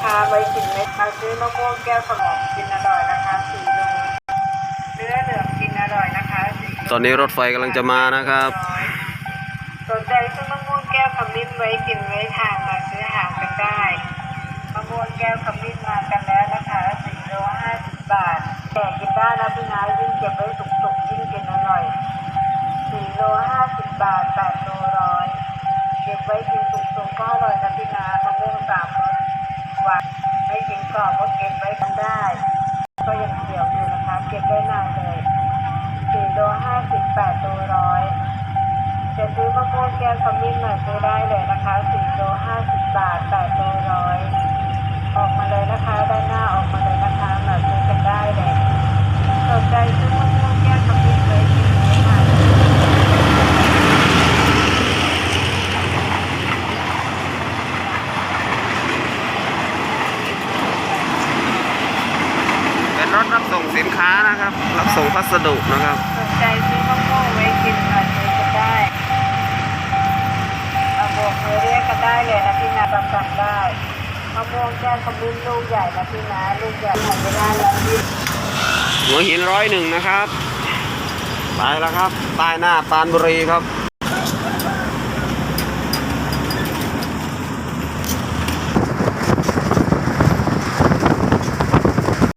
นะคะไว้กินเม็ดมาซื้อมะม่วงแก้วสมองกินอร่อยนะคะสี่โลเนื้อเหลืองกินอร่อยนะคะสี่โลตอนนี้รถไฟกำลังจะมานะครับสนใจซื้อมะม่วงแก้วขมิ้นไว้กินไว้ทานมาซื้อหากันได้มะม่วงแก้วขมิ้นมากันแล้วนะคะสี่โลห้าสิบบาทแต่กินได้นะพี่นายยิ่งเก็บไว้สุกๆยิ่งกินอร่อยสี่โลห้าสิบบาทแปดโลร้อยเก็บไว้กินสุกๆก็อร่อยนะพี่นาม ไว้กันได้ ก็ยังเขียวอยู่นะคะ เก็บได้นานเลยสี่โลห้าสิบแปดโลร้อยจะซื้อมะม่วงแก้วขมิ้นหน่อยซื้อได้เลยนะคะสี่โลห้าสิบบาทแปดโลร้อยออกมาเลยนะคะ ด้านหน้าออกมาเลยนะคะมาซื้อกันได้เลยสนใจซื้อมะม่วงแก้วขมิ้นไว้กินไหมคะ เป็นรถรับ ส่งสินค้านะครับ รับส่งพัสดุนะครับ สนใจซื้อมะม่วงไว้กินหน่อยซื้อกันได้เอาโบกมือเรียกกันได้เลยนะพี่นาจำกัดได้มะม่วงแก้วขมิ้นลูกใหญ่นะพี่นาลูกใหญ่หมดเวลาแล้วพี่หัวหินร้อยหนึ่งนะครับ ไปแล้วครับใต้หน้าปรานบุรีครับ